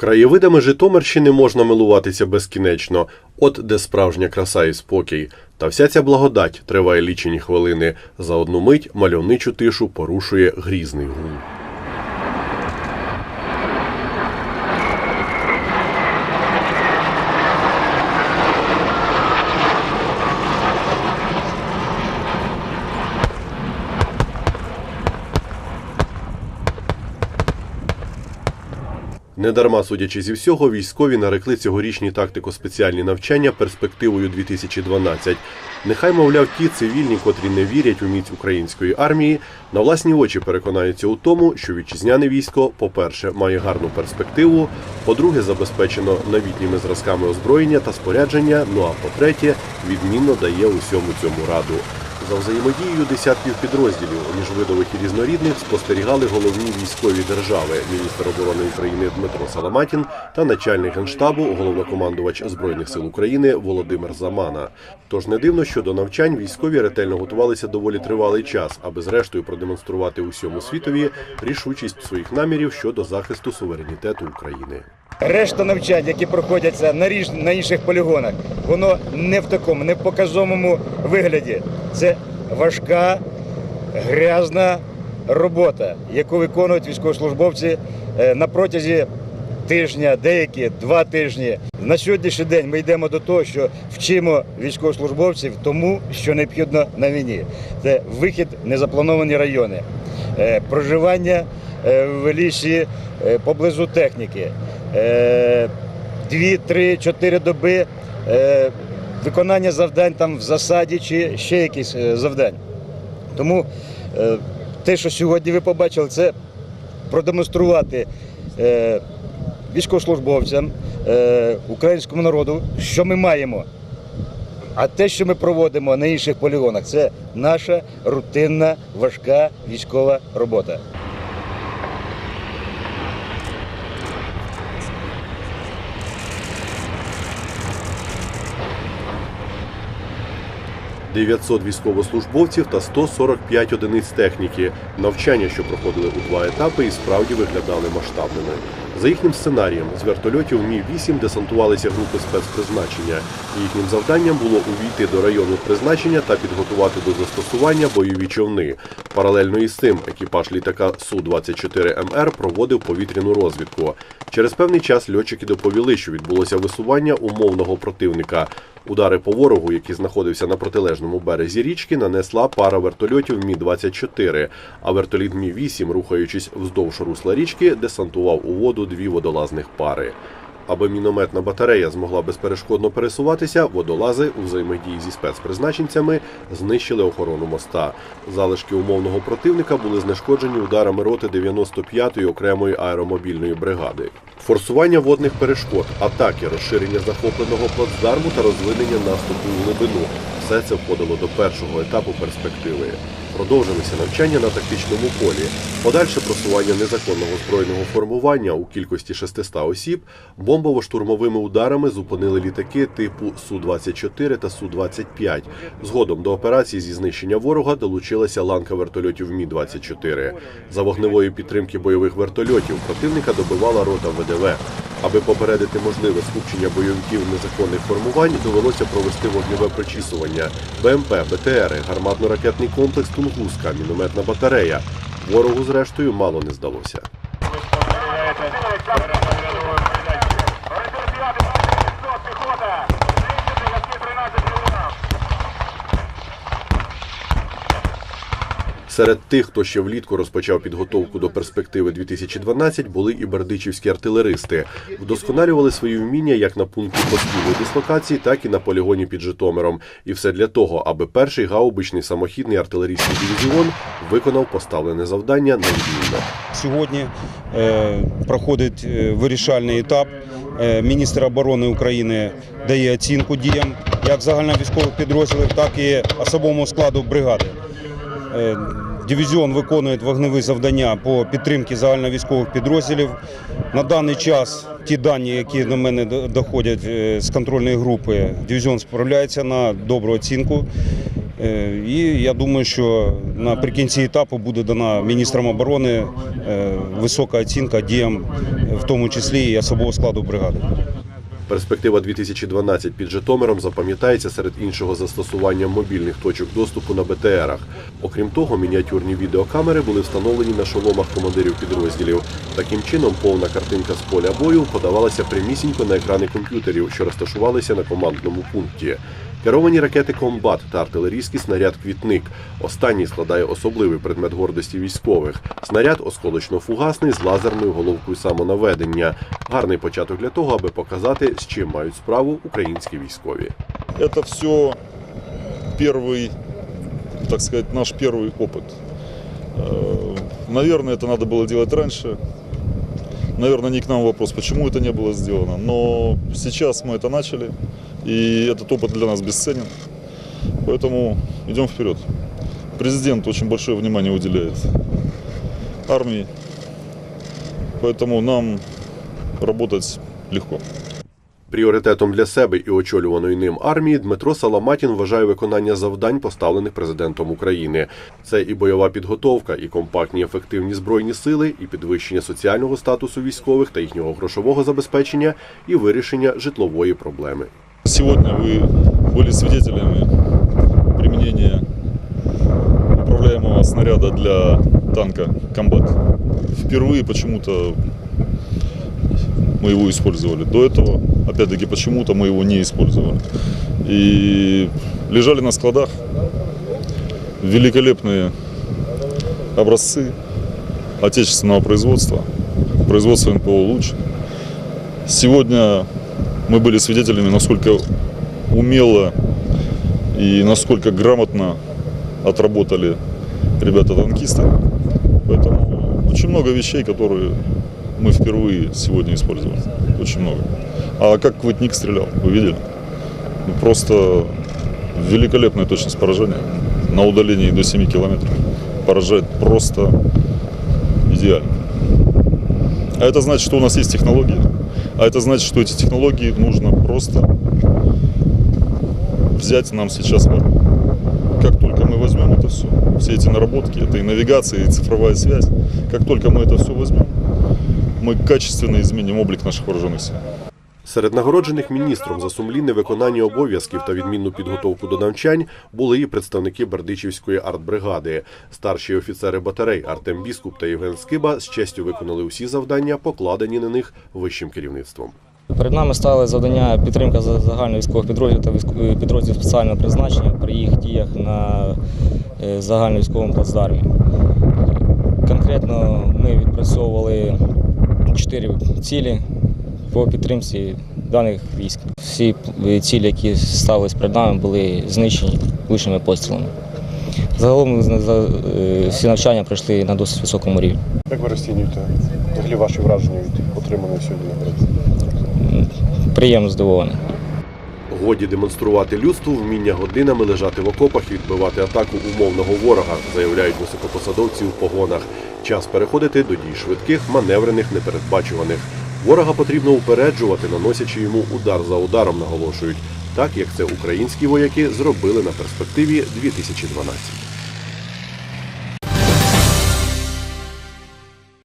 Краєвидами Житомирщини можна милуватися безкінечно, от де справжня краса і спокій. Та вся ця благодать триває лічені хвилини. За одну мить мальовничу тишу порушує грізний гул. Недарма, судячи зі всього, військові нарекли цьогорічні тактико-спеціальні навчання перспективою 2012. Нехай, мовляв, ті цивільні, котрі не вірять у міць української армії, на власні очі переконаються у тому, що вітчизняне військо, по-перше, має гарну перспективу, по-друге, забезпечено новітніми зразками озброєння та спорядження. Ну а по-третє, відмінно дає усьому цьому раду. За взаємодією десятків підрозділів міжвидових і різнорідних спостерігали головні військові держави міністр оборони України Дмитро Саламатін та начальник генштабу, головнокомандувач збройних сил України Володимир Замана. Тож не дивно, що до навчань військові ретельно готувалися доволі тривалий час, аби зрештою продемонструвати усьому світові рішучість своїх намірів щодо захисту суверенітету України. Решта навчань, які проходяться на, ріж... на інших полігонах, воно не в такому, не в показовому вигляді. Це важка, грязна робота, яку виконують військовослужбовці е, на протязі тижня, деякі два тижні. На сьогоднішній день ми йдемо до того, що вчимо військовослужбовців тому, що необхідно на війні. Це вихід в незаплановані райони, е, проживання е, в лісі поблизу техніки. Дві, три, чотири доби виконання завдань там в засаді чи ще якісь е, завдань. Тому е, те, що сьогодні ви побачили, це продемонструвати е, військовослужбовцям, українському народу, що ми маємо. А те, що ми проводимо на інших полігонах, це наша рутинна важка військова робота. 900 військовослужбовців та 145 одиниць техніки. Навчання, що проходили у два етапи, і справді виглядали масштабними. За їхнім сценарієм, з вертольотів Мі-8 десантувалися групи спецпризначення. Їхнім завданням було увійти до району призначення та підготувати до застосування бойові човни. Паралельно із цим екіпаж літака Су-24МР проводив повітряну розвідку. Через певний час льотчики доповіли, що відбулося висування умовного противника. Удари по ворогу, який знаходився на протилежному березі річки, нанесла пара вертольотів Мі-24, а вертоліт Мі-8, рухаючись вздовж русла річки, десантував у воду дві водолазних пари. Аби мінометна батарея змогла безперешкодно пересуватися, водолази у взаємодії зі спецпризначенцями знищили охорону моста. Залишки умовного противника були знешкоджені ударами роти 95-ї окремої аеромобільної бригади. Форсування водних перешкод, атаки, розширення захопленого плацдарму та розвинення наступу у глибину все це входило до першого етапу перспективи. Продовжилися навчання на тактичному полі. Подальше просування незаконного збройного формування у кількості 600 осіб бомбово-штурмовими ударами зупинили літаки типу Су-24 та Су-25. Згодом до операції зі знищення ворога долучилася ланка вертольотів Мі-24. За вогневої підтримки бойових вертольотів противника добивала рота ВДВ. Аби попередити можливе скупчення бойовиків незаконних формувань, довелося провести вогневе прочісування. БМП, БТРи, гарматно-ракетний комплекс Тунгуска, мінометна батарея. Ворогу, зрештою, мало не здалося. Серед тих, хто ще влітку розпочав підготовку до перспективи 2012, були і бердичівські артилеристи. Вдосконалювали свої вміння як на пункті постійної дислокації, так і на полігоні під Житомиром. І все для того, аби перший гаубичний самохідний артилерійський дивізіон виконав поставлене завдання надійно. Сьогодні е, проходить е, вирішальний етап. Е, Міністр оборони України дає оцінку діям як загальновійськових підрозділів, так і особовому складу бригади. Е, Дивізіон виконує вогневі завдання по підтримці загальновійськових підрозділів. На даний час ті дані, які до мене доходять е, з контрольної групи, дивізіон справляється на добру оцінку. Е, І я думаю, що наприкінці етапу буде дана міністром оборони висока оцінка діям, в тому числі і особового складу бригади. Перспектива 2012 під Житомиром запам'ятається серед іншого застосуванням мобільних точок доступу на БТРах. Окрім того, мініатюрні відеокамери були встановлені на шоломах командирів підрозділів. Таким чином, повна картинка з поля бою подавалася прямісінько на екрани комп'ютерів, що розташувалися на командному пункті. Керовані ракети «Комбат» та артилерійський снаряд «Квітник». Останній складає особливий предмет гордості військових. Снаряд осколочно-фугасний з лазерною головкою самонаведення. Гарний початок для того, аби показати, з чим мають справу українські військові. Это все первый, так сказать, наш первый опыт. Э, Наверное, это надо было делать раньше. Наверное, не к нам вопрос, почему это не было сделано. Но сейчас мы это начали, и этот опыт для нас бесценен. Поэтому идем вперед. Президент очень большое внимание уделяет армии, поэтому нам работать легко. Пріоритетом для себе і очолюваної ним армії Дмитро Саламатін вважає виконання завдань, поставлених президентом України. Це і бойова підготовка, і компактні ефективні збройні сили, і підвищення соціального статусу військових та їхнього грошового забезпечення, і вирішення житлової проблеми. Сегодня вы были свидетелями применения управляемого снаряда для танка «Комбат». Впервые почему-то мы его использовали. До этого, опять-таки, почему-то мы его не использовали. И лежали на складах великолепные образцы отечественного производства. Производство НПО лучше. Сегодня мы были свидетелями, насколько умело и насколько грамотно отработали ребята-танкисты. Поэтому очень много вещей, которые мы впервые сегодня использовали. Очень много. А как Квитник стрелял, вы видели? Ну, Просто великолепная точность поражения на удалении до 7 километров. Поражает просто идеально. А это значит, что у нас есть технологии. А это значит, что эти технологии нужно просто взять нам сейчас в руки. Как только мы возьмем это все, все эти наработки, это и навигация, и цифровая связь, как только мы это все возьмем, мы качественно изменим облик наших вооруженных сил. Серед нагороджених міністром за сумлінне виконання обов'язків та відмінну підготовку до навчань були і представники Бердичівської артбригади. Старші офіцери батарей Артем Біскуп та Євген Скиба з честю виконали усі завдання, покладені на них вищим керівництвом. Перед нами стали завдання підтримка за- загальновійськових підрозділів та підрозділів спеціального призначення при їх діях на е, загальновійськовому плацдармі. Конкретно ми відпрацьовували чотири цілі по підтримці даних військ. Всі цілі, які ставились перед нами, були знищені влучними пострілами. Загалом за- за- е, всі навчання пройшли на досить високому рівні. Як ви розцінюєте взагалі ваші враження від отриманої сьогодні нагороди? Приємно здивований. Годі демонструвати людству вміння годинами лежати в окопах і відбивати атаку умовного ворога, заявляють високопосадовці у погонах. Час переходити до дій швидких, маневрених, непередбачуваних. Ворога потрібно упереджувати, наносячи йому удар за ударом, наголошують, так як це українські вояки зробили на перспективі 2012.